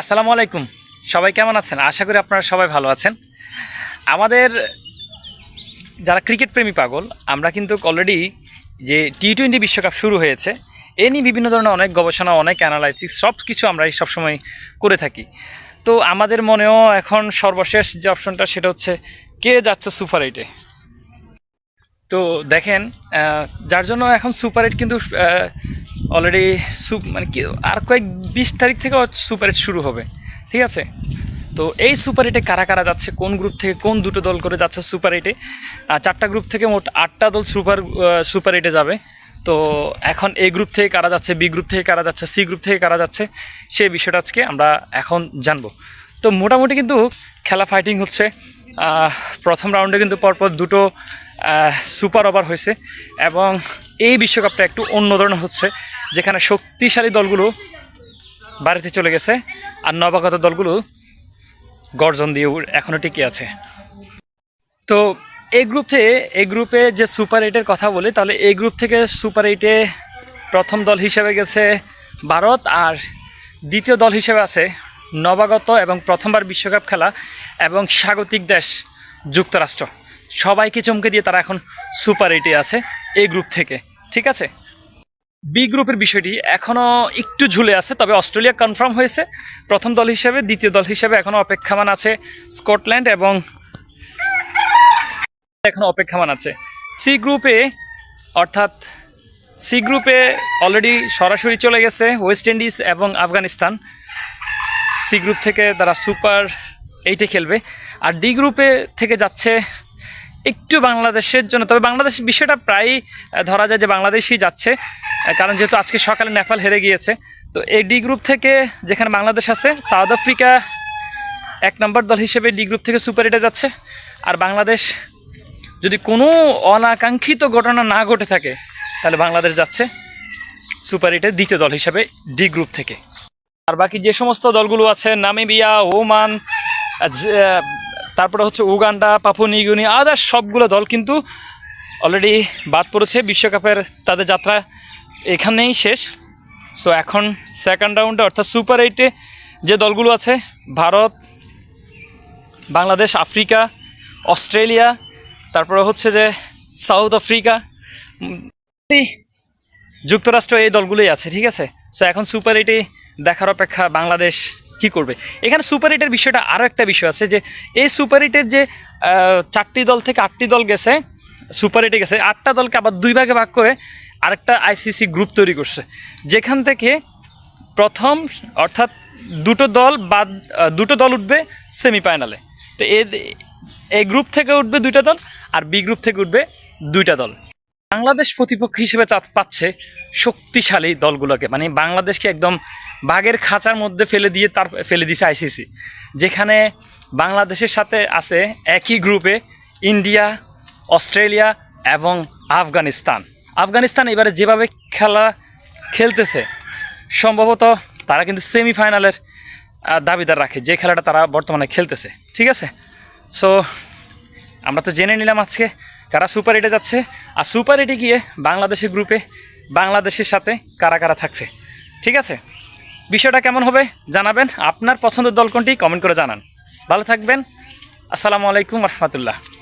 আসসালামু আলাইকুম। সবাই কেমন আছেন? আশা করি আপনারা সবাই ভালো আছেন। আমাদের যারা ক্রিকেট প্রেমী পাগল, আমরা কিন্তু অলরেডি যে টি টোয়েন্টি বিশ্বকাপ শুরু হয়েছে, এ নিয়ে বিভিন্ন ধরনের অনেক গবেষণা, অনেক অ্যানালাইসিস সব কিছু আমরা সবসময় করে থাকি। তো আমাদের মনেও এখন সর্বশেষ যে অপশনটা সেটা হচ্ছে কে যাচ্ছে সুপার এইটে তো দেখেন যার জন্য এখন সুপার এইট কিন্তু অলরেডি সুপ মানে কি, আর কয়েক বিশ তারিখ থেকে সুপার এইট শুরু হবে, ঠিক আছে? তো এই সুপার এইটে কারা কারা যাচ্ছে, কোন গ্রুপ থেকে কোন দুটো দল করে যাচ্ছে সুপার এইটে চারটা গ্রুপ থেকে মোট আটটা দল সুপার সুপার এইটে যাবে। তো এখন এ গ্রুপ থেকে কারা যাচ্ছে, বি গ্রুপ থেকে কারা যাচ্ছে, সি গ্রুপ থেকে কারা যাচ্ছে, সেই বিষয়টা আজকে আমরা এখন জানব। তো মোটামুটি কিন্তু খেলা ফাইটিং হচ্ছে। প্রথম রাউন্ডে কিন্তু পরপর দুটো সুপার ওভার হয়েছে এবং এই বিশ্বকাপটা একটু অন্য ধরনের হচ্ছে, যেখানে শক্তিশালী দলগুলো বাড়িতে চলে গেছে আর নবাগত দলগুলো গর্জন দিয়ে এখনও টিকে আছে। তো এই গ্রুপ থেকে, এই গ্রুপে যে সুপার এইটের কথা বলি, তাহলে এই গ্রুপ থেকে সুপার এইটে প্রথম দল হিসেবে গেছে ভারত আর দ্বিতীয় দল হিসেবে আছে নবাগত এবং প্রথমবার বিশ্বকাপ খেলা এবং স্বাগতিক দেশ যুক্তরাষ্ট্র। সবাইকে চমকে দিয়ে তারা এখন সুপার এইটে আছে এই গ্রুপ থেকে, ঠিক আছে? বি গ্রুপের বিষয়টি এখনও একটু ঝুলে আছে, তবে অস্ট্রেলিয়া কনফার্ম হয়েছে। প্রথম দল হিসেবে, দ্বিতীয় দল হিসেবে এখনও অপেক্ষামান আছে স্কটল্যান্ড এবং এখনও অপেক্ষামান আছে। সি গ্রুপে, অর্থাৎ সি গ্রুপে অলরেডি সরাসরি চলে গেছে ওয়েস্ট ইন্ডিজ এবং আফগানিস্তান। সি গ্রুপ থেকে তারা সুপার এইটে খেলবে। আর ডি গ্রুপে থেকে যাচ্ছে একটু বাংলাদেশের জন্য। তবে বাংলাদেশ বিষয়টা প্রায়ই ধরা যায় যে বাংলাদেশই যাচ্ছে কারণ যেহেতু আজকে সকালে নেপাল হেরে গিয়েছে। তো এই ডি গ্রুপ থেকে যেখানে বাংলাদেশ আছে সাউথ আফ্রিকা এক নম্বর দল হিসেবে ডি গ্রুপ থেকে সুপার এইটে যাচ্ছে। আর বাংলাদেশ যদি কোনো অনাকাঙ্ক্ষিত ঘটনা না ঘটে থাকে, তাহলে বাংলাদেশ যাচ্ছে সুপার এইটের দ্বিতীয় দল হিসেবে ডি গ্রুপ থেকে। আর বাকি যে সমস্ত দলগুলো আছে, নামিবিয়া, ওমান তারপরে হচ্ছে উগান্ডা পাপু নিউগিনি আদার সবগুলো দল কিন্তু অলরেডি বাদ পড়েছে। বিশ্বকাপের তাদের যাত্রা এখানেই শেষ। সো এখন সেকেন্ড রাউন্ডে অর্থাৎ সুপার এইটে যে দলগুলো আছে, ভারত, বাংলাদেশ, আফ্রিকা, অস্ট্রেলিয়া, তারপরে হচ্ছে যে সাউথ আফ্রিকা যুক্তরাষ্ট্র এই দলগুলোই আছে, ঠিক আছে? সো এখন সুপার এইটে দেখার অপেক্ষা বাংলাদেশ কি করবে? এখানে সুপার এইটের বিষয়টা আরও একটা বিষয় আছে যে, এই সুপার এইটের যে চারটি দল থেকে আটটি দল গেছে সুপার এইটে গেছে, আটটা দলকে আবার দুই ভাগে ভাগ করে আরেকটা আইসিসি গ্রুপ তৈরি করছে। যেখান থেকে প্রথম, অর্থাৎ দুটো দল বাদ দুটো দল উঠবে সেমিফাইনালে তো এ গ্রুপ থেকে উঠবে দুইটা দল আর বি গ্রুপ থেকে উঠবে দুইটা দল। বাংলাদেশ প্রতিপক্ষ হিসেবে চা- পাচ্ছে শক্তিশালী দলগুলোকে। মানে বাংলাদেশকে একদম বাঘের খাঁচার মধ্যে ফেলে দিয়ে তার ফেলে দিছে আইসিসি। যেখানে বাংলাদেশের সাথে আছে একই গ্রুপে ইন্ডিয়া, অস্ট্রেলিয়া এবং আফগানিস্তান। আফগানিস্তান এবারে যেভাবে খেলা খেলতেছে, সম্ভবত তারা কিন্তু সেমিফাইনালের দাবিদার রাখে, যে খেলাটা তারা বর্তমানে খেলতেছে। ঠিক আছে? সো আমরা তো জেনে নিলাম আজকে কারা সুপার এটে যাচ্ছে? আর সুপার এটে গিয়ে বাংলাদেশের গ্রুপে বাংলাদেশের সাথে কারা কারা থাকছে? ঠিক আছে? বিষয়টা কেমন হবে জানাবেন। আপনার পছন্দের দল কোনটি? কমেন্ট করে জানান। ভালো থাকবেন। আসসালামু আলাইকুম রহমতুল্লাহ।